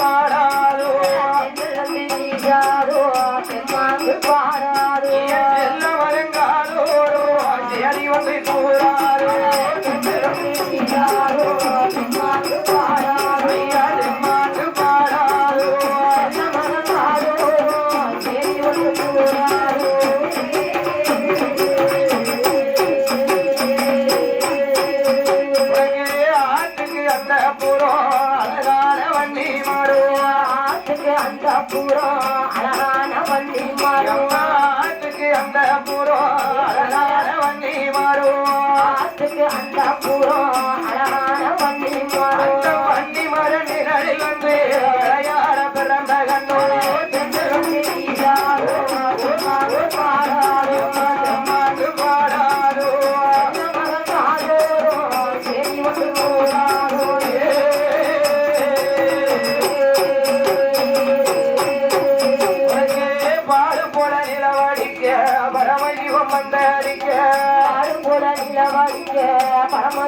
para Samba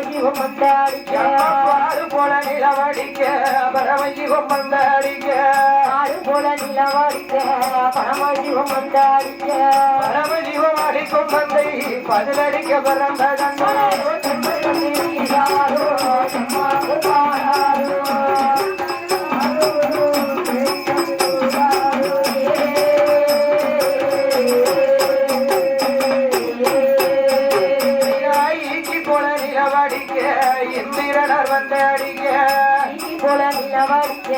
பரமஜீவம் வந்தாடிக்க. பாடு போல நிலவடிக்க பரமஜீவம் வந்த அடிக்க பாடுபோல நிலவடிக்க பரமஜீவம் வந்தாடிக்க. பரமஜீவம் அடிக்கும் வந்தை பதிலடிக்க பிறந்த கண்ணோ நிலவடிக்க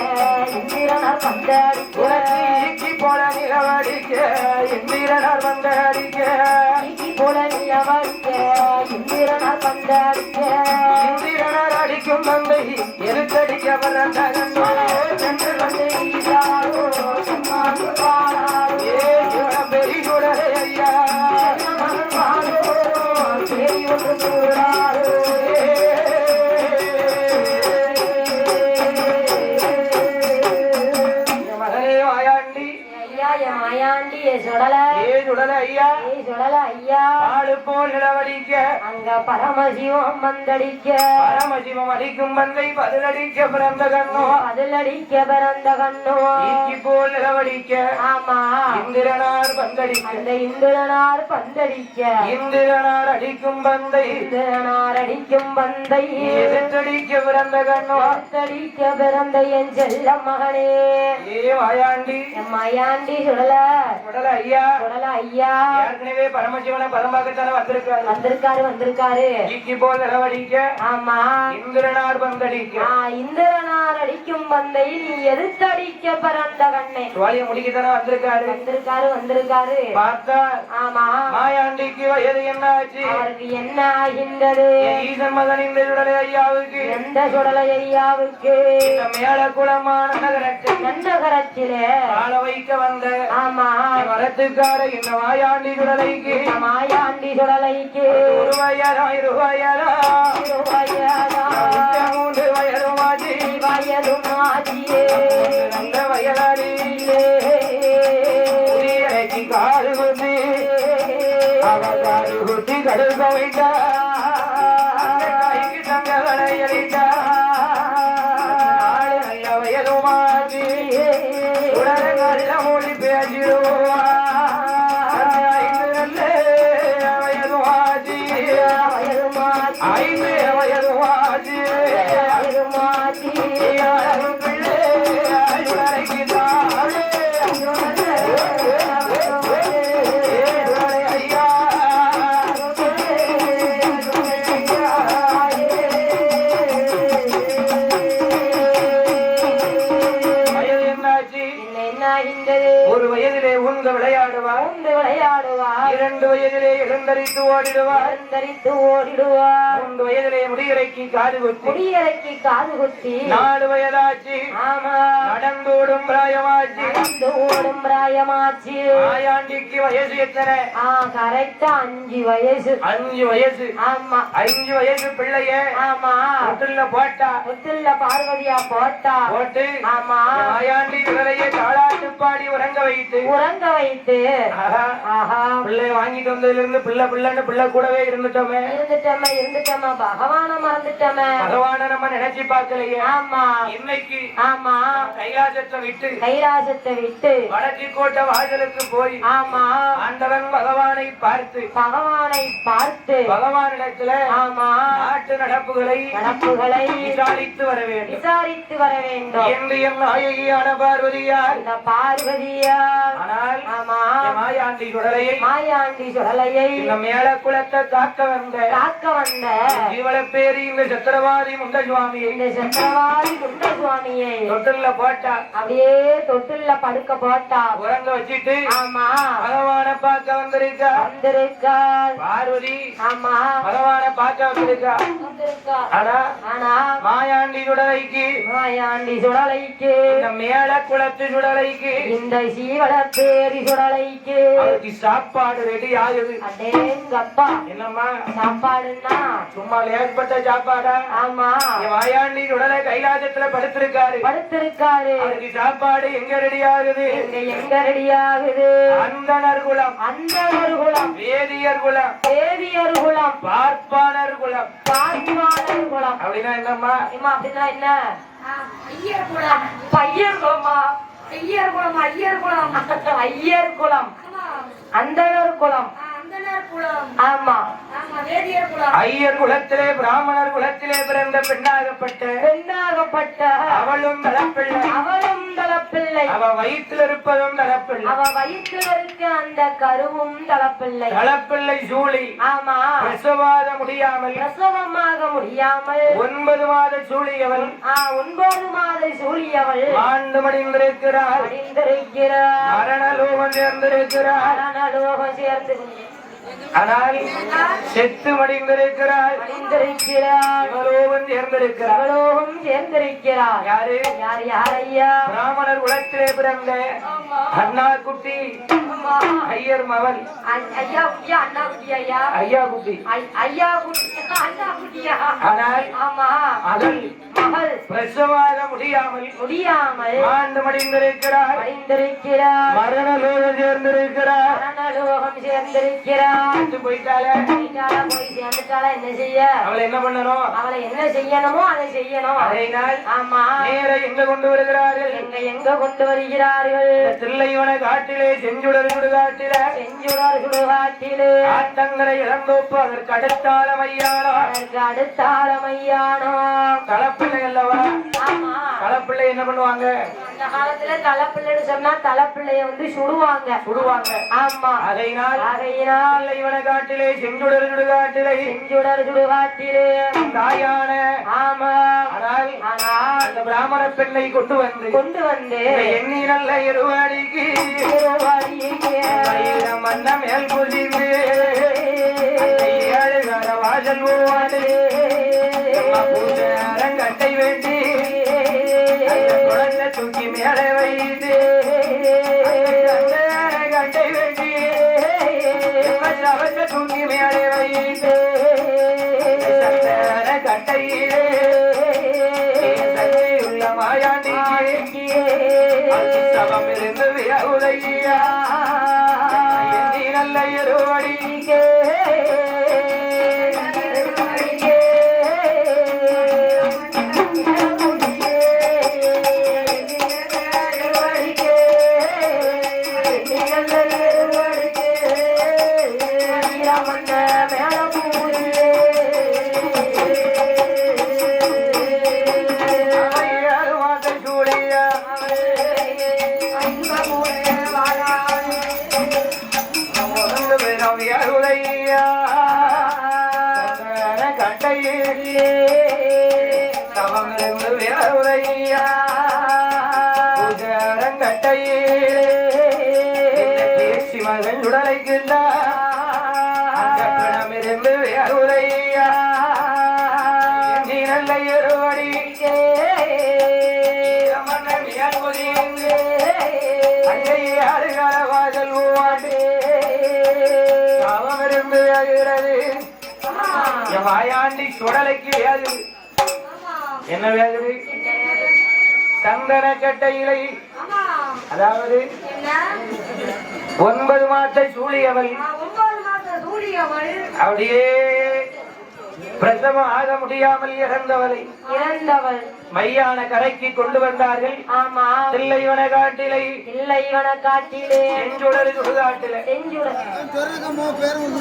இந்திரனார் பந்தாடிக்க உனக்கு ஈக்கி போல நிலவடிக்க இந்திரனர் வந்த அடிக்க ஈ போல நிலவடிக்க இந்திரனார் பந்தாடிக்க இந்திரனர் அடிக்கும் வந்தை எருத்தடிக்க பிறந்த கண்ணோ சென்று வந்து சுடல ஏ சுடல ஐயா? ஏ சுடல ஐயா. ஆடு போல் நிலவடிக்க அங்க பரமசிவம் வந்தடிக்க. பரமசிவம் அடிக்கும் வந்தை பதிலடிக்க பிறந்த கண்ணோ. பதிலடிக்க பிறந்த கண்ணோ. ஈக்கி போல் நிலவடிக்க ஆமா. இந்திரனார் பந்தடிக்க. அந்த இந்திரனார் பந்தடிக்க. இந்திரனார் அடிக்கும் பந்தை. இந்திரனார் அடிக்கும் பந்தை. எதிர்த்தடிக்க பிறந்த கண்ணோ. பந்தடிக்க பிறந்த என் செல்ல மகனே. ஏ மாயாண்டி. சுடல சுடல ஐயா. சுடல ஐயா. ஏற்கனவே பரமசிவனை பரம்பாக்கத்தான வந்திருக்காரு. வந்திருக்காரு வந்திருக்காரு. ஈக்கி போல் நிலவடிக்க ஆமா. இந்திரனார் பந்தடிக்க. இந்திரனார் அடிக்கும் பந்தை நீ எதிர்த்தடிக்க பிறந்த கண்ணே சுவாலிய முடிக்கத்தானே வந்திருக்காரு. வந்திருக்காரு வந்திருக்காரு. பார்த்தா ஆமா. மாயாண்டிக்கு வயது என்ன ஆச்சு அவருக்கு என்ன ஆகின்றது? ஈசன் மகன் இந்த சுடலை ஐயாவுக்கு எந்த சுடலை ஐயாவுக்கு மேல குளமான நகரத்தை நந்தகரத்திலே ஆள வைக்க வந்த ஆமா. மரத்துக்கார இந்த மாயாண்டி சுடலைக்கு மாயாண்டி சுடலைக்கு ஒரு வயதா இரு மூன்று வயதுமாச்சு வயதும் ஆகியே. நல்ல வயதாரியிலே குடியரைக்கு காடு குத்தி அவ காடு குத்தி கடுக்க வைத்தா எழுந்தரித்து ஓடிடுவார் அலங்கரித்து ஓடிடுவார். மூன்று வயதிலே முடியறைக்கு காது குத்தி. முடியறைக்கு காது குத்தி. நாலு வயதாச்சு. ஆமா. நடந்தோடும் பிராயமாச்சு. நடந்து ஓடும் பிராயமாச்சு. ஆயாண்டிக்கு வயசு எத்தனை? ஆ கரெக்டா அஞ்சு வயசு. அஞ்சு வயசு. ஆமா. அஞ்சு வயசு பிள்ளைய. ஆமா. தொட்டில்ல போட்டா. முத்துல பார்வதியா போட்டா. போட்டு. ஆமா. ஆயாண்டி விலையை தாளாட்டு தாலாட்டுப்பாடி உறங்க வைத்து. உறங்க வைத்து. பிள்ளை வாங்கிட்டு வந்ததுல இருந்து பிள்ளை பிள்ளைன்னு பிள்ளை கூடவே இருந்துட்டோமே. இருந்துட்டோமே இருந்துட்டோமா. பகவான மறந்துட்டோமே. பகவான நம்ம நினைச்சு பார்க்கலையே. ஆமா. இன்னைக்கு ஆமா. கைலாசத்தை விட்டு கைலாசத்தை விட்டு. வடக்கு கோட்டை வாசலுக்கு போய் ஆமா. ஆண்டவன் பகவானை பார்த்து பகவானை பார்த்து. பகவானிடத்துல ஆமா. நாட்டு நடப்புகளை நடப்புகளை விசாரித்து வர வேண்டும். விசாரித்து வர வேண்டும். என்று என் நாயகியான பார்வதியார் ஆனால் என் மாயாண்டி சுடலையை மாயாண்டி சுடலையை இந்த மேல குலத்தை காக்க வந்த காக்க வந்த ஜீவனப்பேரி இந்த சத்திரவாதி முண்ட சுவாமியை இந்த சக்கரவாதி குண்ட சுவாமியை தொட்டில்ல போட்டா. அப்படியே தொட்டில்ல படுக்க போட்டா. உறங்க வச்சிட்டு ஆமா. பகவான பார்க்க வந்திருக்கா? வந்திருக்காள் பார்வதி ஆமா. பகவான பார்க்க வந்திருக்கா? வந்திருக்கா. ஆனா ஆனா. மாயாண்டி சுடலைக்கு மாயாண்டி சுடலைக்கு இந்த மேல குளத்து சுடலைக்கு இந்த சீவட பேரி சுடலைக்கு. அவருக்கு சாப்பாடு ரெடி ஆகுது. அடேங்கப்பா என்னம்மா? சாப்பாடுன்னா? சும்மா ஏற்பட்ட சாப்பாடா? ஆமா. என் மாயாண்டி சுடலை கைலாசத்துல படுத்திருக்காரு. படுத்திருக்காரு. சாப்பாடு எங்க ரெடி ஆகுது? எங்க ரெடி ஆகுது? அந்தனர் குலம். அந்தனர் குலம். வேதியர் குலம். தேவியர் குலம். பார்ப்பானர் குலம். பார்ப்பாளர் குலம். அப்படின்னா என்னம்மா? அப்படின்னா என்ன? ஐயர் குலம். பையர் குலமா ஐயர் குலம் ஐயர் குலம் ஐயர் ஆமா அந்தனர் குலம் ஆமா ஐயர் குலத்திலே பிராமணர் குலத்திலே பிறந்த பெண்ணாகப்பட்ட பெண்ணாகப்பட்ட அவளும் தலப்பிள்ளை அவ வயிற்றில் இருப்பதும் தலப்பிள்ளை அவ வயிற்றில் இருக்க அந்த கருவும் தளப்பிள்ளை. தலப்பிள்ளை சூழி ஆமா. பிரசவாத முடியாமல். பிரசவமாக முடியாமல். ஒன்பது மாத சூழியவள். ஒன்பது மாத சூழியவள். ஆண்டு மடிந்திருக்கிறாள் அடிந்திருக்கிறார் மரணலோகம் சேர்ந்திருக்கிறாள் மரணலோகம் சேர்ந்து ஆனால் செத்து மடிந்திருக்கிறாள் அடிந்திருக்கிறார் சிவலோகம் சேர்ந்திருக்கிறாள் சிவலோகம் சேர்ந்திருக்கிறார். யாரு? யார் யார் ஐயா பிராமணர் குலத்திலே பிறந்த அண்ணா குட்டி. ஐயர் மவன். ஐயா குட்டியா அண்ணா குட்டியா ஐயா. ஐயா குட்டி ஐயா குட்டியா அண்ணா குட்டியா ஆனால் ஆமா. மகள். மகள். பிரசவாத முடியாமல் முடியாமல் ஆண்டு மடிந்திருக்கிறாள் அடைந்திருக்கிறார் மரணலோகம் சேர்ந்திருக்கிறாள் மரணலோகம் சேர்ந்திருக்கிறார் செத்து போயிட்டால போயிட்டாளா, போய் சேர்ந்துட்டாளா என்ன செய்ய? அவளை என்ன பண்ணணும்? அவளை என்ன செய்யணுமோ அதை செய்யணும். அதனால் ஆமா. நேர எங்க கொண்டு வருகிறார்கள்? எங்க எங்க கொண்டு வருகிறார்கள்? தில்லைவன காட்டிலே செஞ்சுடர் சுடுகாட்டில. செஞ்சுடர் சுடுகாட்டிலே. ஆத்தங்கரை இளந்தோப்பு அதற்கு அடுத்தால மையாளா? அதற்கு அடுத்தாளமையானோ களப்பிள்ளை அல்லவா? ஆமா. களப்பிள்ளை என்ன பண்ணுவாங்க? அந்த காலத்துல தலைப்பிள்ளைன்னு சொன்னா தலைப்பிள்ளைய வந்து சுடுவாங்க. சுடுவாங்க. ஆமா. அதையினால் ஆகையினால் தில்லைவன காட்டிலே செஞ்சுடர் சுடுகாட்டிலே செஞ்சுடர் சுடுகாட்டிலே தாயான. ஆமா. ஆனால் ஆனால் அந்த பிராமண பெண்ணை கொண்டு வந்து கொண்டு வந்து எண்ணி நல்ல இருவாடிக்கு வைரம் வண்ண மேல் புதிந்து வாசல் போவாது அரங்கட்டை வேண்டி தூக்கி வைத்து கட்டை வேண்டி அவற்றை தூக்கி மேலே வைத்து கட்டையிலே உள்ள மாயாண்டிக்கு சமம் இருந்து நல்ல இருவடிக்கே கட்டையிலே. பேசி மகன் உடலைக்குண்டா பிணமிருந்து வேறுதையா நீ நல்ல இருவடிக்கே வாயாண்டி சுடலைக்கு வேகுது என்ன வேகுது சந்தன கட்டையிலை. அதாவது என்ன? ஒன்பது மாசத்தை சூழியவள். அப்படியே பிரசவம் ஆக முடியாமல் இறந்தவளை இறந்தவள். மையான கரைக்கு கொண்டு வந்தார்கள். ஆமா. தில்லைவன காட்டிலை இல்லை இவன காட்டிலே செஞ்சுடரு. சுடுகாட்டில செஞ்சுட தெரியுமா பேரும்